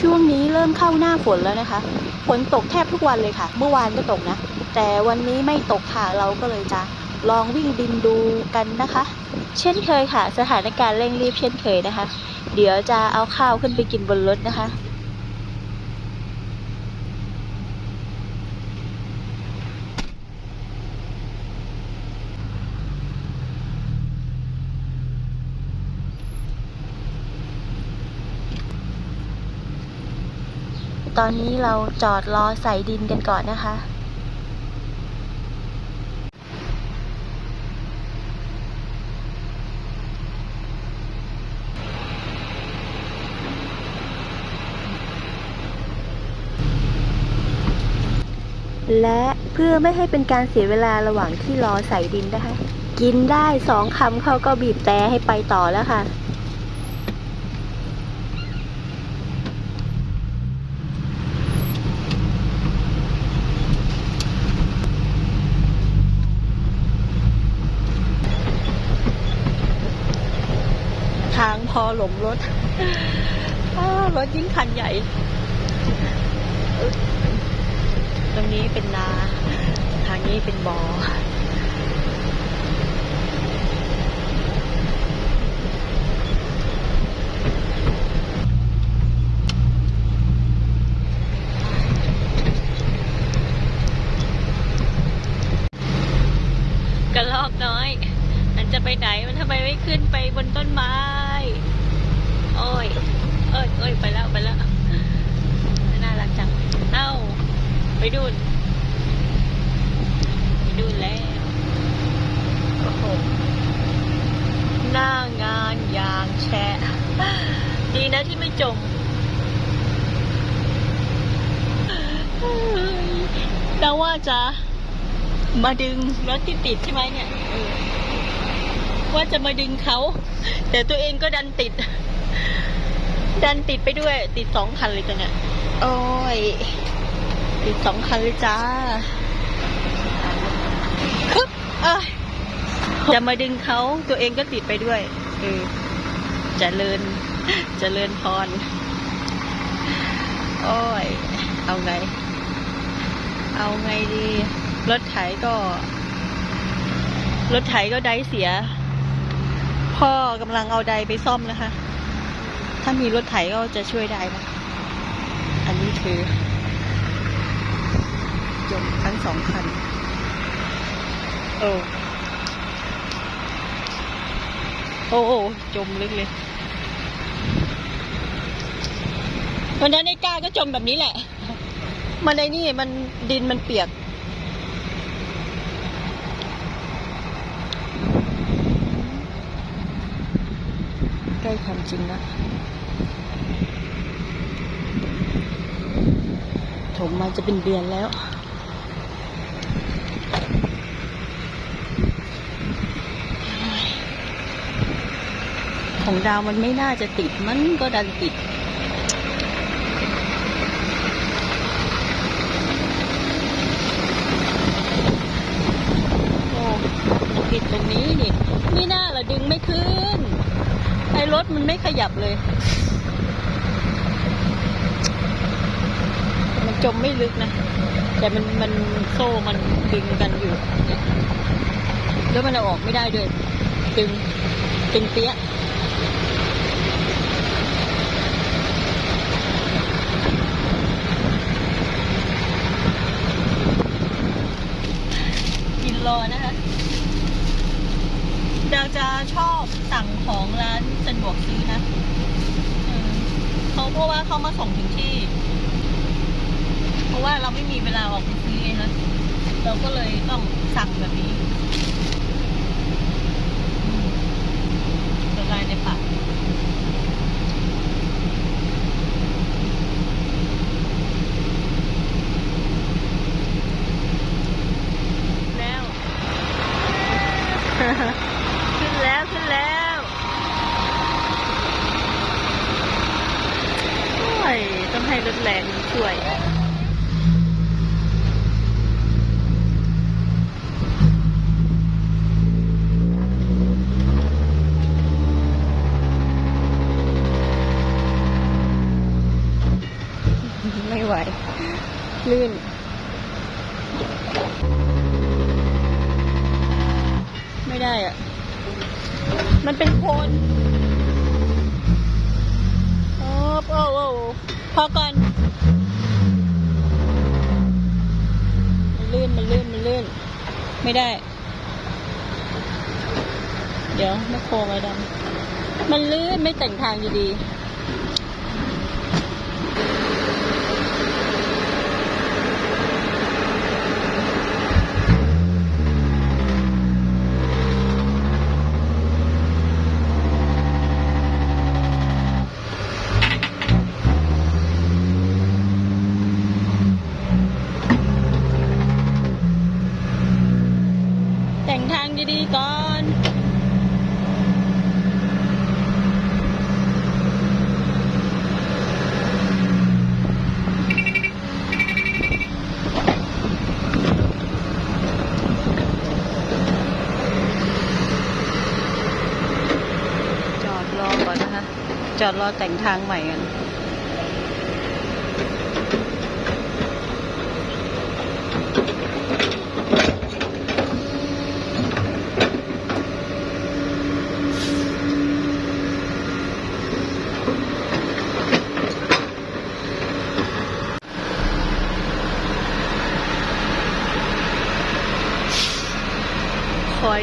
ช่วงนี้เริ่มเข้าหน้าฝนแล้วนะคะ ฝนตกแทบทุกวันเลยค่ะ เมื่อวานก็ตกนะ แต่วันนี้ไม่ตกค่ะ เราก็เลยจะลองวิ่งดินดูกันนะคะ เช่นเคยค่ะ สถานการณ์เร่งรีบเช่นเคยนะคะ เดี๋ยวจะเอาข้าวขึ้นไปกินบนรถนะคะ ตอนนี้เราจอดรอใส่ดินกันก่อนนะคะ และเพื่อไม่ให้เป็นการเสียเวลาระหว่างที่รอใส่ดินนะคะ กินได้สองคำเขาก็บีบแต่ให้ไปต่อแล้วค่ะ ทางพอหลงรถรถยิ่งคันใหญ่ ตรงนี้เป็นนา ทางนี้เป็นบอ่อ กระลอกน้อย มันจะไปไหน มันทำไมไม่ขึ้นไปบนต้นไม้ โอ้ย เอ้ยเอ้ย ไปแล้วไปแล้วน่ารักจัง เอ้า ไปดูไปดูแล้วโอ้โหหน้างานยางแชะดีนะที่ไม่จมเฮ้ยเราว่าจะมาดึงรถที่ติดใช่ไหมเนี่ยว่าจะมาดึงเขา แต่ตัวเองก็ดันติด ดันติดไปด้วย ติดสองคันเลยจ้ะเนี่ย โอ้ย ติดสองคันเลยจ้าคึบเอ้ยจะมาดึงเขาตัวเองก็ติดไปด้วย เออเจะเลินเจะเลินพร โอ้ย เอาไง เอาไงดี รถไถก็ รถไถก็ไดเสีย พ่อกำลังเอาไดไปซ่อมนะคะ ถ้ามีรถไถก็จะช่วยได้นะ อันนี้คือจมทั้งสองคัน โอ้โอ้โอ้จมลึกเลยวันนั้นไอ้ก้าก็จมแบบนี้แหละ มันไอ้นี่มันดินมันเปียก ใกล้ความจริงแล้ว ถมมาจะเป็นเดือนแล้ว ของดาวมันไม่น่าจะติดมันก็ดันติดโอ้ติดตรงนี้นี่ไมีหน้าละดึงไม่ขึ้น ไอ้รถมันไม่ขยับเลย มันจมไม่ลึกนะ แต่มันมันโซ่มันดึงกันอยู่ แล้วมันเอาออกไม่ได้ด้วยตึงตึงเปี้ยกินรอนะคะ ดาวจะชอบสั่งของร้านสะดวกซื้อนะเขาเพราะว่าเขามาส่งถึงที่ เพราะว่าเราไม่มีเวลาออกไปซื้อไงคะเราก็เลยต้องสั่งแบบนี้อืมละลายในปากแล้ว ขึ้ นแล้วขึ้นแล้วโอ้ยต้องให้รถแรงช่วยไม่ไหว ลื่น ไม่ได้อะ มัน เป็นโคนโอ้โอ้โอ้พอก่อน มันลื่น มันลื่น มันลื่น ไม่ได้ เดี๋ยวไม่โคมาดันมันลื่นไม่แต่งทางดีๆ ดีๆก่อนจอดรอก่อนนะคะจอดรอแต่งทางใหม่กัน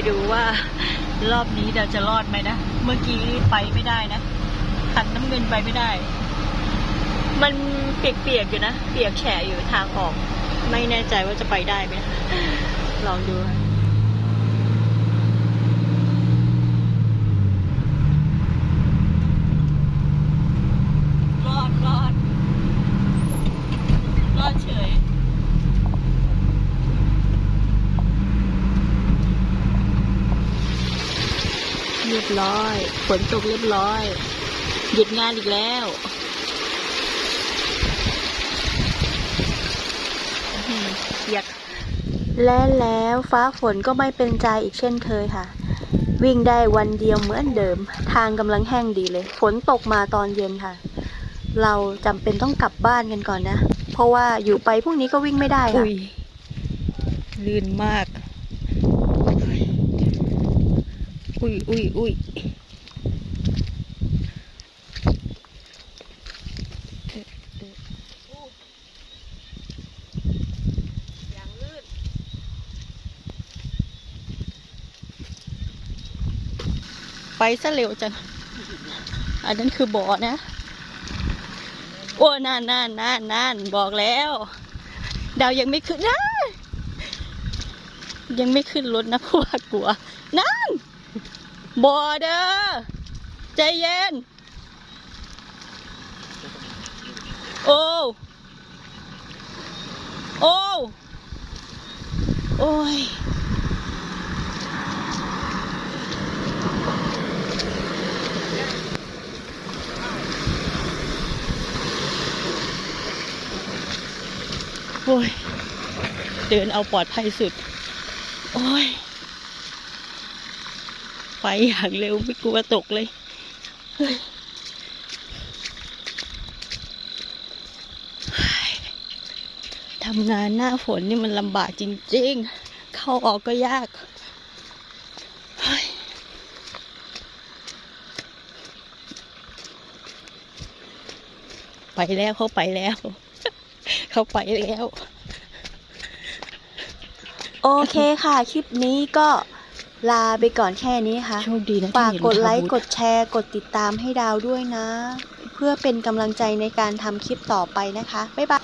ดูว่ารอบนี้เราจะรอดไหมนะ เมื่อกี้ไปไม่ได้นะ คันน้ำเงินไปไม่ได้ มันเปียกๆอยู่นะ เปียกแฉะอยู่ทางออก ไม่แน่ใจว่าจะไปได้ไหมลองดูค่ะรอดรอด รอดเฉย เร้อยฝนตกเรียบร้อย หยุดงานอีกแล้วอื้อหือเปียกและแล้วฟ้าฝนก็ไม่เป็นใจอีกเช่นเคยค่ะ วิ่งได้วันเดียวเหมือนเดิม ทางกำลังแห้งดีเลย ฝนตกมาตอนเย็นค่ะ เราจำเป็นต้องกลับบ้านกันก่อนนะ เพราะว่าอยู่ไปพรุ่งนี้ก็วิ่งไม่ได้ค่ะลื่นมาก อุ้ยอุ้ยอุ้ยไปซะเร็วจัง อันนั้นคือบ่อนะ โอ้นานนานนานนานบอกแล้ว ดาวยังไม่ขึ้นนะยังไม่ขึ้นรถนะเพราะว่ากลัว นั่น บอเดอร์ใจเย็น โอ้โอ้โอ้ยโอ้ย เดินเอาปลอดภัยสุด โอ้ย ไปอย่างเร็วไม่กลัวตกเลยทำงานหน้าฝนนี่มันลำบากจริงๆ เข้าออกก็ยากไปแล้วเขาไปแล้ว เขาไปแล้ว โอเคค่ะ คลิปนี้ก็ ลาไปก่อนแค่นี้ค่ะ โชคดีนะฝากที่เห็นกดไลค์ทาบูธกดแชร์ กดติดตามให้ดาวด้วยนะ เพื่อเป็นกำลังใจในการทำคลิปต่อไปนะคะ บ๊ายบาย